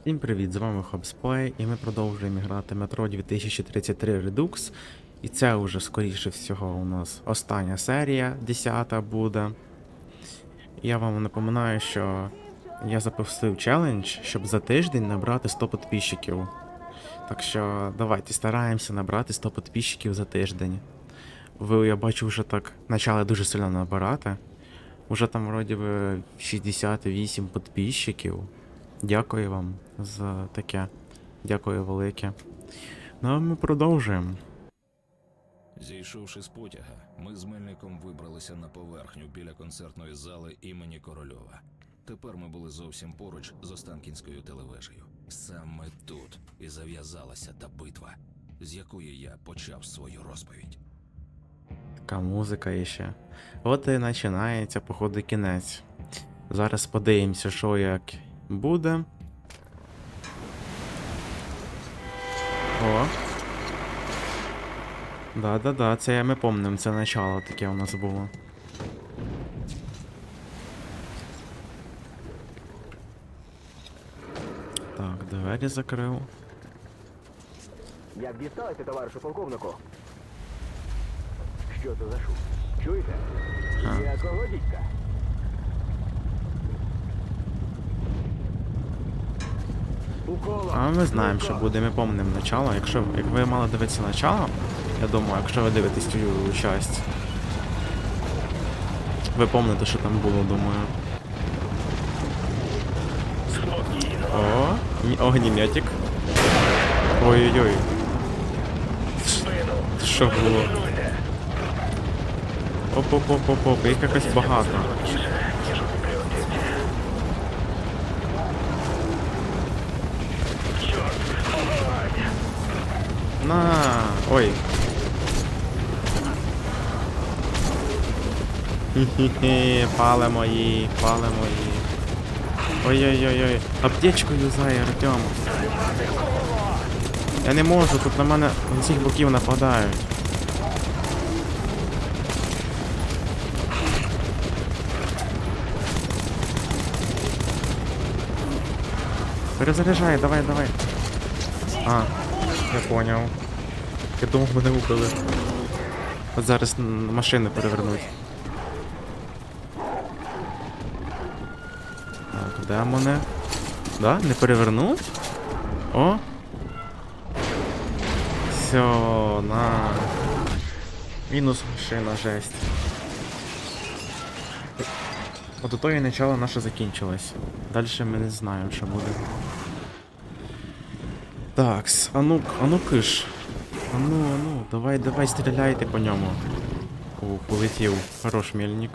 Всім привіт, з вами Hobsplay і ми продовжуємо грати Metro 2033 Redux. І це вже скоріше всього у нас остання серія, 10 буде. Я вам напоминаю, що я запустив челендж, щоб за тиждень набрати 100 підписчиків. Так що давайте стараємося набрати 100 підписчиків за тиждень. Ви, я бачу, вже так почали дуже сильно набирати. Уже там вроді би 68 підписчиків. Дякую вам за таке. Дякую велике. Ну а ми продовжуємо. Зійшовши з потяга, ми з Мельником вибралися на поверхню біля концертної зали імені Корольова. Тепер ми були зовсім поруч з Останкінською телевежею. Саме тут і зав'язалася та битва, з якої я почав свою розповідь. Така музика іще. От і починається, походу, кінець. Зараз подивимося, що як буде. О. Да-да-да, це я ми помним, це начало таке у нас було. Так, двері закрив. Як дісталося, товаришу полковнику? Що це за шум? Чуєте? Ха. Якого А ми знаємо, що буде, ми помнимо начало. Якщо як ви мали дивитися начало, я думаю, якщо ви дивитесь цю часть, ви помните, що там було, думаю. О, огнеметик. Ой-ой-ой. Що було? Оп-оп-оп-оп-оп, їх якось багато. На, ой. Хі-хі-хі, палимо її, палимо її. Ой-ой-ой-ой. Аптечку юзай, Артем. Я не можу, тут на мене з усіх боків нападають. Перезаряджай, давай, давай. А, я поняв. Я думав, мене убили. От зараз машини перевернуть. Так, де мене? Да? Не перевернуть? О! Все, на. Мінус машина, жесть. От ото і начало наше закінчилось. Далі ми не знаємо, що буде. Такс, а ну, а ну киш. А ну, а ну, давай, давай, стріляйте по ньому. О, полетів. Хорош мельник.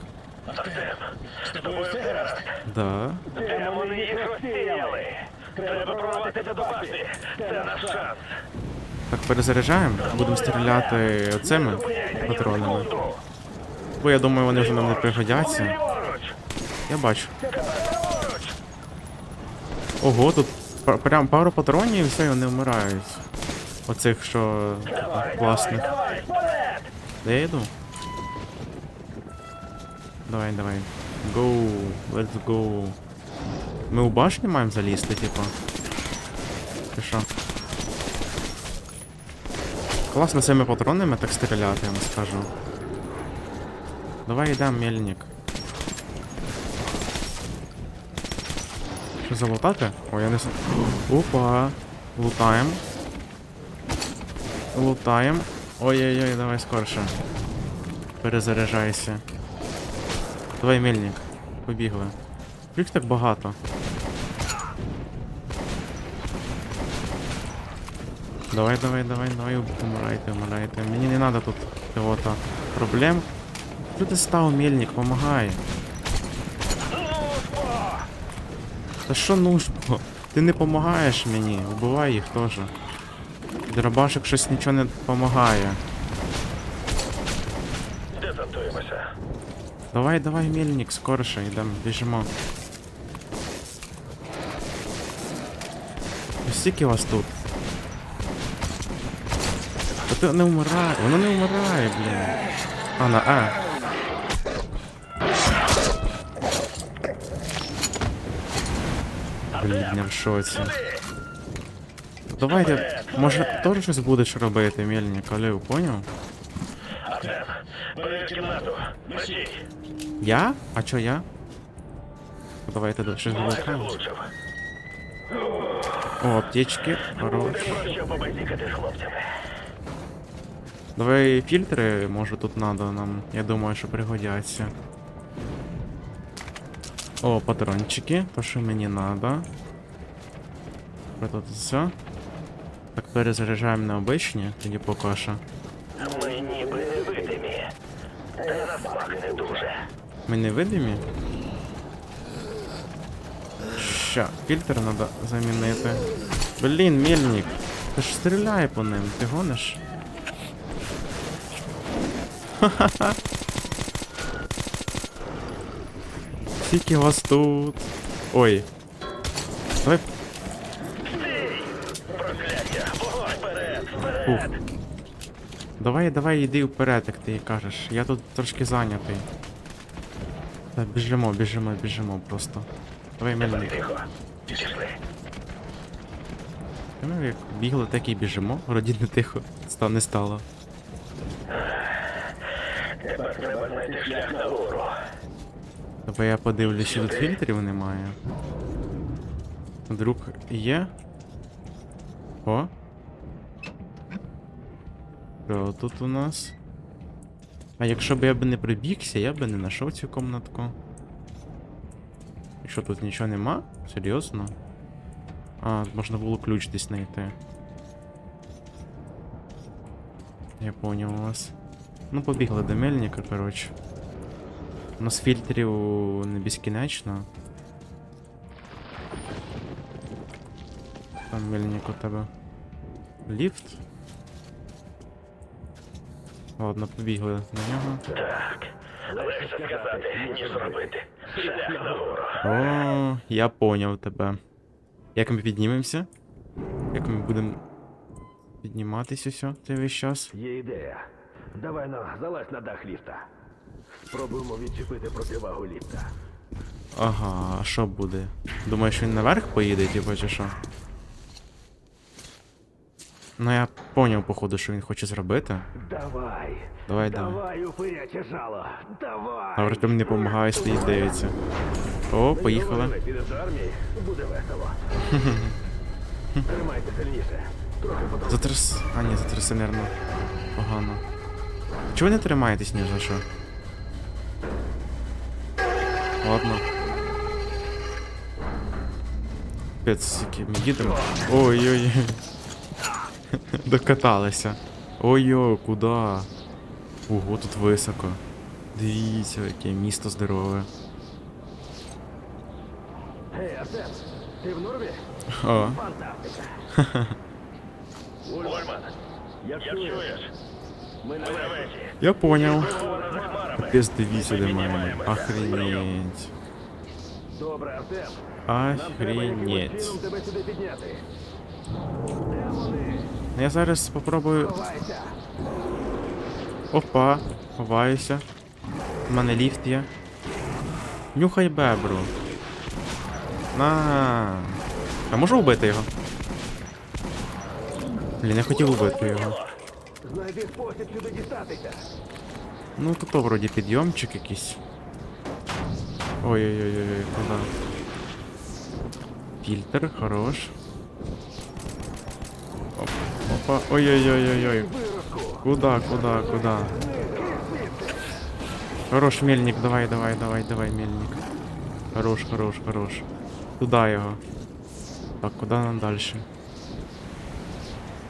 Да. Демони їх розсіяли. Треба прорватися до башти. Це наш шанс. Так, перезаряджаємо. Будемо стріляти оцими патронами. Бо я думаю, вони вже нам не пригодяться. Я бачу. Ого, тут прям пару патронів і все, і вони вмирають. Оцих, що класних. Де я йду? Давай, давай. Go, let's go. Ми у башню маємо залізти, типа. Чи що? Класно цими патронами так стріляти, я вам скажу. Давай йдемо, мельник. Залутати? Ой, я не. Опа! Лутаємо. Лутаємо. Ой-ой-ой, давай скорше. Перезаряджайся. Давай, мельник. Побігли. Їх так багато. Давай, давай, давай, давай, умирайте, умирайте. Мені не надо тут чого-то проблем. Ти став, мельник, помагай. Та що нужно? Ти не помагаєш мені, вбивай їх теж. Дробашик щось нічого не допомагає. Давай, давай, мельник, скорше, йдемо, біжимо. Скільки вас тут? Та ти не вмирає, воно не вмирає, блін. А, на А. Блін, я в шоці. Давайте, може, теж щось будеш робити, мельник, Олег, поняв? Артем, бери кімнату. Я? А чо я? Давайте до щось Майже О, аптечки, хорош. Давай фільтри, може тут надо нам. Я думаю, що пригодяться. О, патрончики, то що мені надо. Про тут все. Так перезаряджаємо на обичні, тоді поки що. Ми ніби невидимі. Та на смак не дуже. Ми не видимі? Ща, фільтр треба замінити. Блін, мельник. Ти ж стріляй по ним, ти гониш? Ха-ха-ха. Скільки вас тут? Ой. Давай. Ух. Давай, давай, йди вперед, як ти кажеш. Я тут трошки зайнятий. Та біжимо, біжимо, біжимо просто. Давай, мельник. Пішли. Ми як бігли, так і біжимо. Вроді не тихо. Ста не стало. Тепер треба знайти шлях нагору. Давай я подивлюсь, чи тут фільтрів немає. Вдруг є? О. Що тут у нас? А якщо б я б не прибігся, я б не знайшов цю комнатку. І що тут нічого нема? Серйозно? А, можна було ключ десь знайти. Я понял вас. Ну, побігли до мельника, коротше. У нас фільтрів не безкінечно. Там мельник у тебе. Ліфт. Ладно, побігли на нього. Так. Легше сказати, ніж зробити. Шлях нагору. О, я поняв тебе. Як ми піднімемося? Як ми будемо підніматись усе цей весь час? Є ідея. Давай ну, залазь на дах ліфта. Спробуємо відчепити противагу ліфта. Ага, а що буде? Думаєш, він наверх поїде, типу, чи що? Ну я поняв, походу, що він хоче зробити. Давай. Давай, давай. Давай, упиряче жало. Давай. Артем не допомагає, стоїть дивиться. О, поїхали. Буде весело. Тримайте сильніше. Затряс. А ні, затряси, нервно. Погано. Чого не тримаєтесь, ні за що? Ладно. Капець, які ми їдемо. Ой-ой-ой. Докаталися. Ой-ой, куди? Ого, тут високо. Дивіться, яке місто здорове. Гей, Артем, ти в нормі? О, Фантастика. Чуєш? чуєш? Ми на я поняв. Капець, дивіться, де мене. Охренеть. Добре, Артем. Охренеть. тебе сюди підняти. Ну, Я зараз попробую. Ховайся. Опа, ховаюся. У мене ліфт є. Нюхай бебру. На. А можу вбити його? Блін, я хотів вбити його. Знайди спосіб сюди дістатися. Ну тут то вроді підйомчик якийсь. Ой-ой-ой, куди? Фільтр, хорош. Оп, опа, ой-ой-ой-ой-ой. Куда, куда, куда? Хорош, мельник, давай, давай, давай, давай, мельник. Хорош, хорош, хорош. Туда його. Так, куда нам дальше?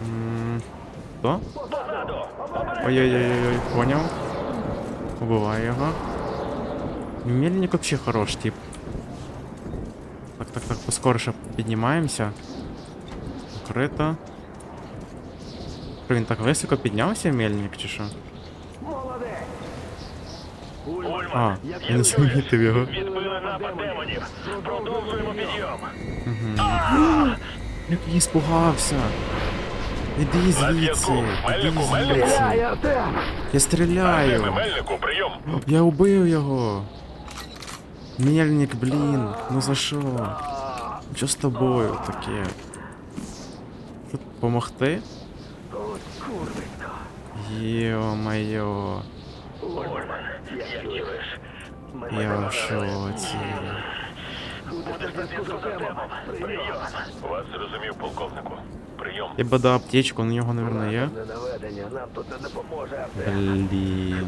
М, Хто? Позаду! Ой-ой-ой-ой, понял. Убивай його. Мельник вообще хорош, тип. Так, так, так, поскорше піднімаємося. Закрито. Що, Він так високо піднявся, мельник, чи що? А, як я не чуєш? замітив його. підйом. Як я іспугався. Іди звідси, іди звідси. Я стріляю. Мельнику, прийом. Я убив його. Мельник, блін, ну за що? Що з тобою таке? тут помогти? Чуєш? Я в шоці. Будеш на зв'язку. Вас зрозумів, полковнику. Прийом. Я би дав аптечку, на нього, напевно, є. Блін.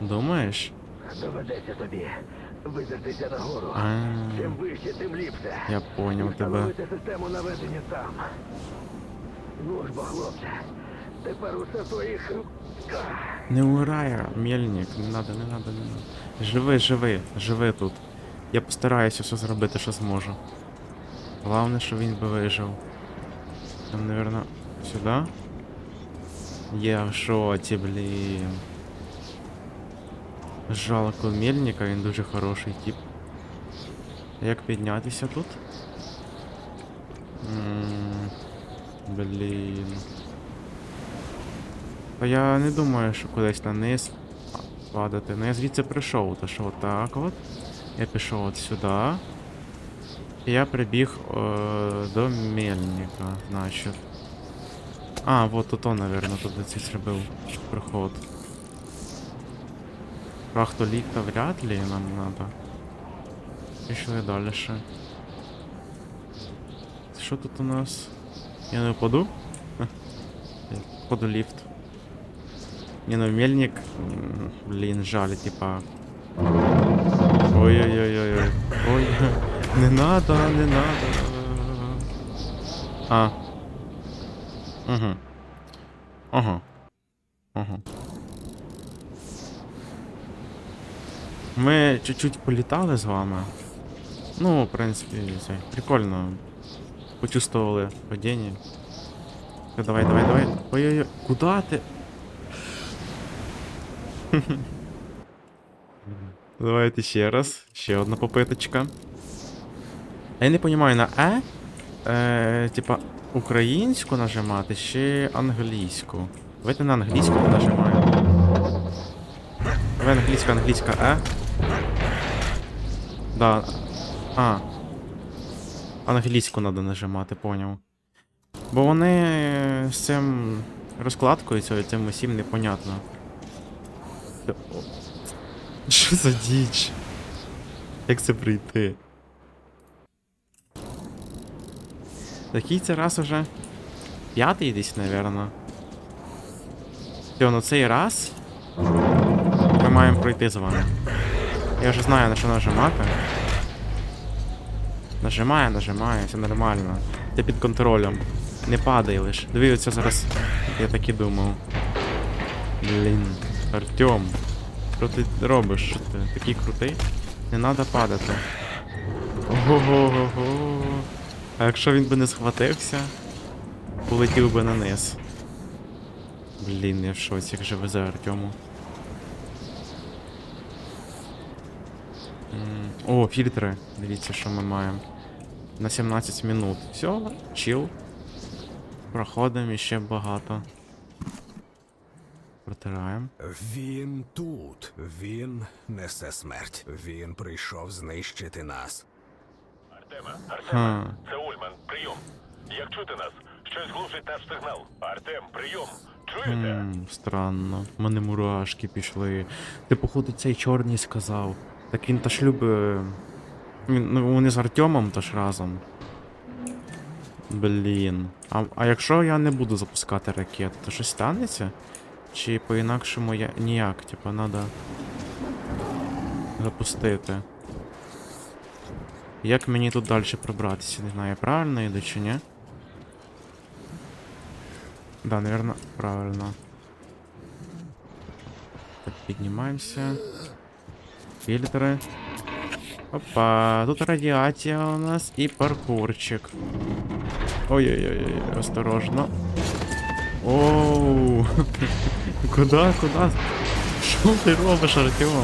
Думаєш? Доведеться тобі визиртися нагору. А, Чим вище, тим ліпше. я поняв тебе. Систему наведення там. Ну ж бо, хлопче, тепер усе твоїх. Не умирає, мельник, не надо, не надо, не надо. Живи, живи, живи тут. Я постараюся все зробити, що зможу. Головне, що він би вижив. Там, напевно, сюди. Я в шоці, блін. Жалко мельника, він дуже хороший тип. Як піднятися тут? М, Блін. Та я не думаю, що кудись на низ падати. Ну я звідси прийшов, то що отак от. Я пішов от сюди. Я прибіг е, до мельника, значить. А, вот тут он, наверное, тут цей зробив проход. Прахтоліта вряд ли нам надо. Пішли далі. Що тут у нас? Я не впаду? Впаду ліфт. Не, ну мельник, м, блин, жаль, типа. Ой-ой-ой-ой. Ой, не надо, не надо. А. Угу. Ага. Ага. Ми чуть-чуть політали з вами. Ну, в принципі, це прикольно. Почувствовали падіння. Давай, давай, давай. Ой-ой-ой, куда ти? Давайте ще раз. Ще одна попиточка. Я не розумію, на Е? Е, типа, українську нажимати чи англійську? Давайте на англійську нажимаємо. Давай англійська, англійська Е. Да. А. Англійську треба нажимати, поняв. Бо вони з цим розкладкою цим усім непонятно. Що за діч? Як це прийти? Такий це раз уже. П'ятий десь, напевно. Все, ну цей раз. Ми маємо пройти з вами. Я вже знаю на що нажимати. Нажимає, нажимає, все нормально. Ти під контролем. Не падай лиш. Диви, зараз. Я так і думав. Блін. Артем. Що ти робиш? Що ти такий крутий? Не треба падати. Ого-го-го. А якщо він би не схватився, полетів би на низ. Блін, я в шоці, як же везе Артему. О, фільтри. Дивіться, що ми маємо. На 17 минут. Все, чил. Проходимо іще багато. Протираємо. Він тут. Він несе смерть. Він прийшов знищити нас. Артема, Ха. Артема, це Ульман. Прийом. Як чути нас? Щось глушить наш сигнал. Артем, прийом. Чуєте? Ммм, странно. У мене мурашки пішли. Ти, походу, цей чорний сказав. Так він теж любить. Він, ну, вони з Артемом теж разом. Блін. А, а якщо я не буду запускати ракет, то щось станеться? Чи по-інакшому я ніяк, типа, надо запустити. Як мені тут далі пробратися? Не знаю, я правильно йду чи ні? Да, наверное, правильно. Так, піднімаємося. Фільтри. Опа, тут радіація у нас і паркурчик. Ой-ой-ой, осторожно. Оу. Куда, куда? Що ти робиш, Артем?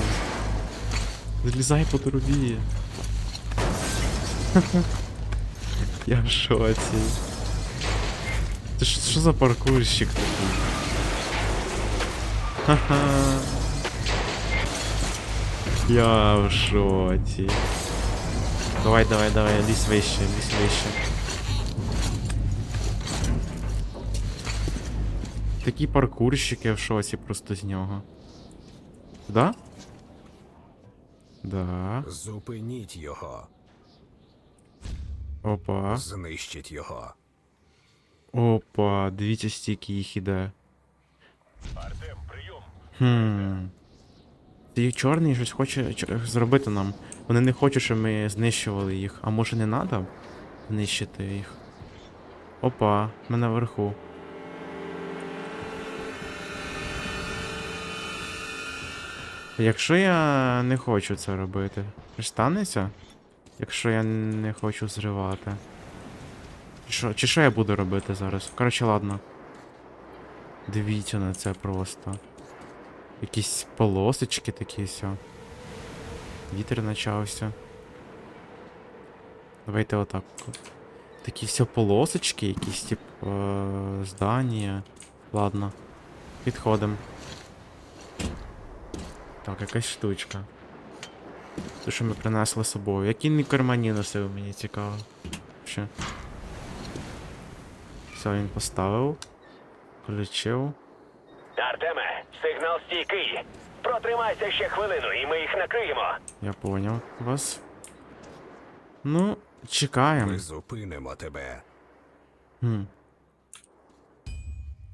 Злізай по трубі. Я в шоці. Це ж що за паркурщик такий? Ха-ха. Я в шоці. Давай, давай, давай, лізь вище, лізь вище. Такі паркурщики в шоці просто з нього. Да? Да. Зупиніть його. Опа. Знищіть його. Опа, дивіться, стільки їх іде. Артем, прийом. Хм. Цей чорний щось хоче зробити нам. Вони не хочуть, щоб ми знищували їх. А може не треба знищити їх? Опа, ми наверху. Якщо я не хочу це робити, що станеться? Якщо я не хочу зривати. Чи що, чи що я буду робити зараз? Коротше, ладно. Дивіться на це просто. Якісь полосочки такі все. Вітер почався. Давайте отак. Такі все полосочки, якісь тип е- здання. Ладно. Підходимо. Так, якась штучка. Те, що ми принесли з собою. Які не кармані носив, мені цікаво. Ще. Все, він поставив. Включив. Артеме, сигнал стійкий. Протримайся ще хвилину, і ми їх накриємо. Я поняв вас. Ну, чекаємо. Ми зупинимо тебе. Хм.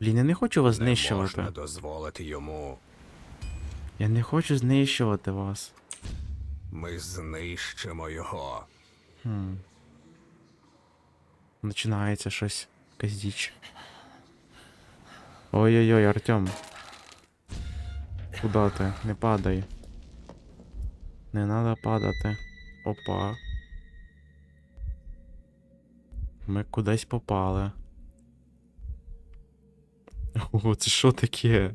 Блін, я не хочу вас Не знищувати. можна дозволити йому. Я не хочу знищувати вас. Ми знищимо його. Хм. Починається щось. Якась діч. Ой-ой-ой, Артем. Куда ти? Не падай. Не надо падати. Опа. Ми кудись попали. О, це що таке?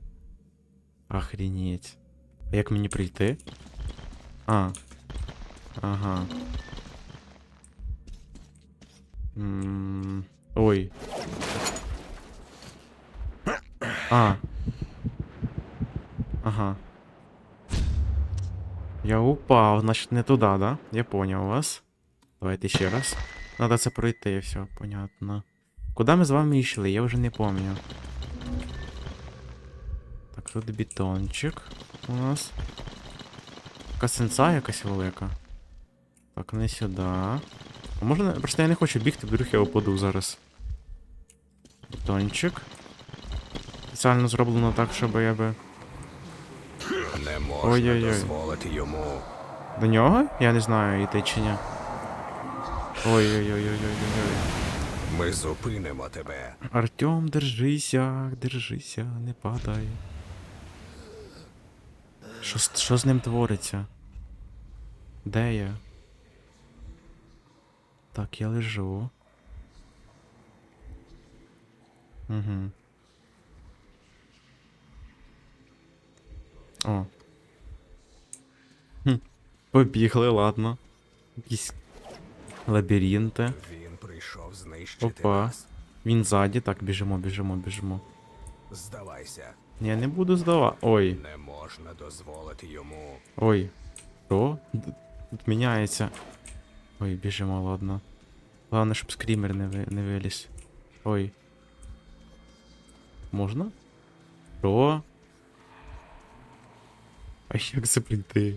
Охренеть. А як мені прийти? А. Ага. М, Ой. А. Ага. Я упав, значить не туди, да? Я понял вас. Давайте ще раз. Надо це пройти, все, понятно. Куди ми з вами йшли? Я вже не пам'ятаю. Так, тут бетончик у нас. Така сенса якась велика. Так, не сюди. А можна. Просто я не хочу бігти, вдруг я упаду зараз. Бетончик. Спеціально зроблено так, щоб я би. Не можна Ой-ой-ой. дозволити йому. До нього? Я не знаю, йти чи ні. Ой-ой-ой-ой-ой-ой. Ми зупинимо тебе. Артем, держися, держися, не падай. Що, що з ним твориться? Де я? Так, я лежу. Угу. О. Хм. Побігли, ладно. Якісь лабіринти. Він прийшов знищити Опа. нас. Він ззаді, так, біжимо, біжимо, біжимо. Здавайся, Я не буду здавати. Ой, не можна дозволити йому. ой. Що? Тут міняється. Ой, біжимо, ладно. Головне, щоб скрімер не, ви... не виліз. Ой. Можна? Що? А як це прийти?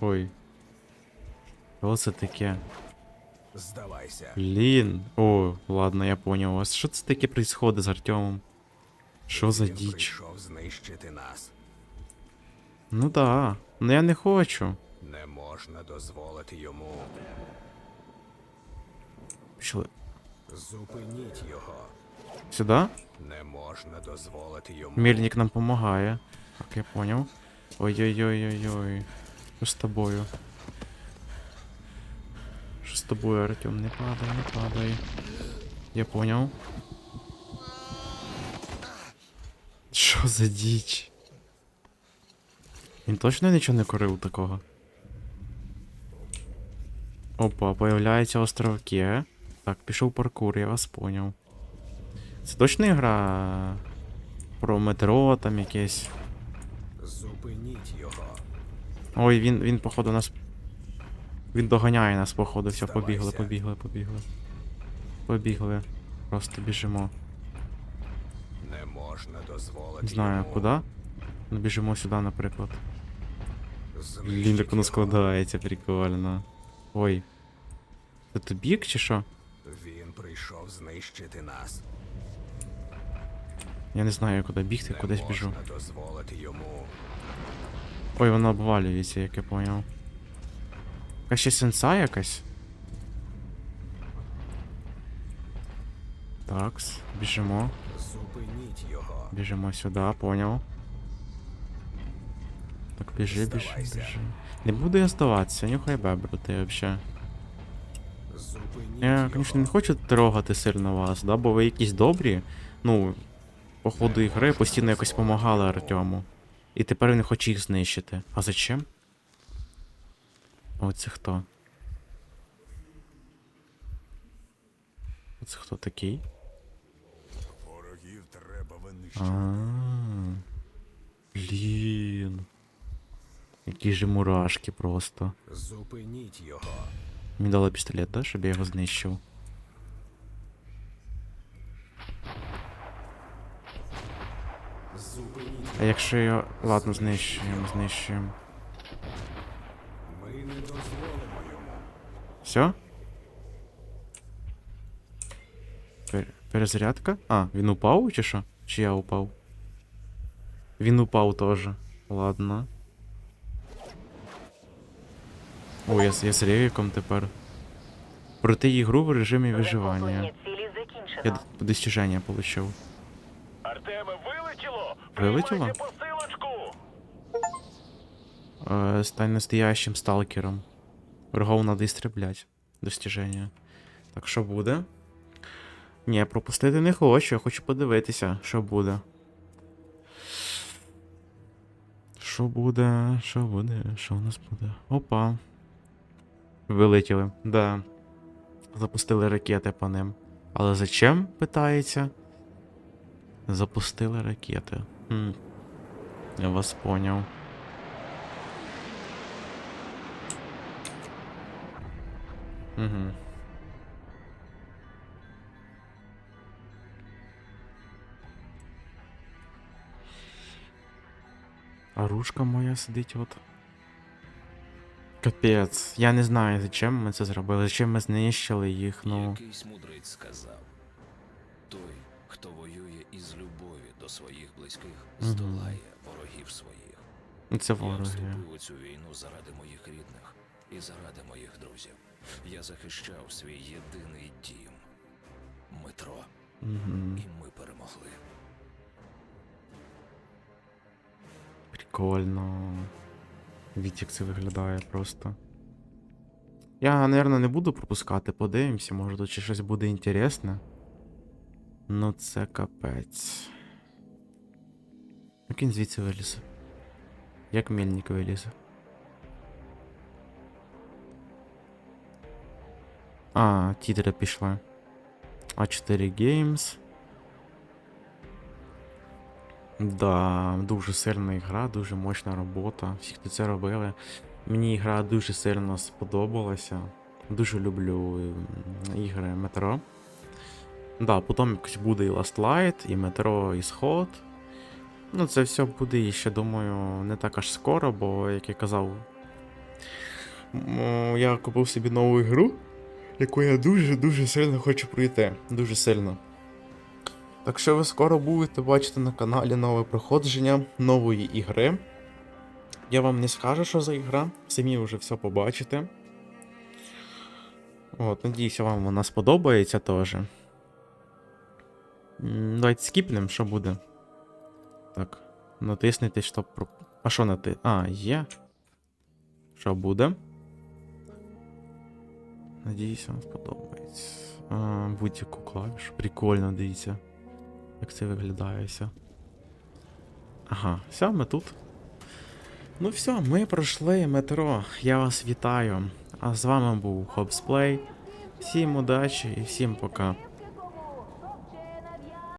Ой. Що це таке? Здавайся. Блін. О, ладно, я понял вас. Що це таке происходит з Артемом? Що за діч? знищити нас. Ну да. Ну я не хочу. Не можна дозволити йому. Пішли. Зупиніть його. Сюди? Не можна дозволити йому. Мельник нам помогає. Так, я понял. Ой-ой-ой-ой-ой. Що з тобою? Тобою, Артем? Не падай, не падай. Я понял. Що за діч? Він точно нічого не курив такого? Опа, появляється островки. Так, пішов паркур, я вас понял. Це точно гра про метро там якесь. Зупиніть його. Ой, він, він, походу, нас. Він доганяє нас, походу, все, побігли, побігли, побігли. Побігли. Просто біжимо. Не можна дозволити. Знаю йому куди. Ну біжимо сюди, наприклад. Блін, як воно складається, прикольно. Ой. Це то бік чи що? Він прийшов знищити нас. Я не знаю, куди бігти, кудись біжу. Ой, воно обвалюється, як я поняв. А ще сенса якась? Такс, біжимо. Зупиніть його. Біжимо сюди, поняв. Так, біжи, біжи, біжи. Не буду я здаватися, нюхай бебру ти. Зупиніть Я, звісно, не хочу трогати сильно вас, да, бо ви якісь добрі. Ну, по ходу ігри постійно якось допомагали Артему. І тепер він хоче їх знищити. А зачем? Оце хто? Оце хто такий? Ворогів треба винищити. А. Блін. Які же мурашки просто. Зупиніть його. Мені дали пістолет, да, щоб я його знищив. Зупиніть. А якщо я. Ладно, знищуємо, знищуємо. Ми не дозволимо йому. Все? Пер... Перезарядка? А, він упав чи що? Чи я упав? Він упав теж. Ладно. О, я, я з Ревіком тепер. Пройти ігру в режимі виживання. Я достіження получив. Артеме, вилетіло! Вилетіло? Е, стань настоящим сталкером. Врагов надо істреблять. Достіження. Так, що буде? Ні, пропустити не хочу, я хочу подивитися, що буде. Що буде? Що буде? Що у нас буде? Опа. Вилетіли, да. Запустили ракети по ним. Але зачем? питається. Запустили ракети. Хм. Я вас поняв. Угу. А ручка моя сидить от. Капець. Я не знаю, зачем ми це зробили, зачем ми знищили їх, ну. Якийсь мудрець сказав: той, хто воює із любові до своїх близьких, здолає ворогів своїх. Це Я вороги. вступив у цю війну заради моїх рідних і заради моїх друзів. Я захищав свій єдиний дім метро, Угу. і ми перемогли. Прикольно. Віть, як це виглядає просто. Я, напевно, не буду пропускати, подивимося, може тут ще щось буде інтересне. Ну це капець. Як він звідси вилізе? Як мельник вилізе? А, тітри пішли. А4 Games. Да, дуже сильна гра, дуже мощна робота. Всі, хто це робили. Мені гра дуже сильно сподобалася. Дуже люблю ігри метро. Да, потім якось буде і Last Light, і метро, і сход. Ну, це все буде і ще, думаю, не так аж скоро, бо, як я казав, я купив собі нову ігру, яку я дуже-дуже сильно хочу пройти. Дуже сильно. Так що ви скоро будете бачити на каналі нове проходження нової ігри. Я вам не скажу, що за ігра, самі вже все побачите. От, надіюся, вам вона сподобається теж. Давайте скіпнемо, що буде. Так. Натиснете, щоб. А що нати? А, є. Що буде? Надіюся, вам сподобається. Будь-яку клавішу. Прикольно, дивіться. Як це виглядається. Ага, все, ми тут. Ну все, ми пройшли метро. Я вас вітаю. А з вами був Хобсплей. Всім удачі і всім пока.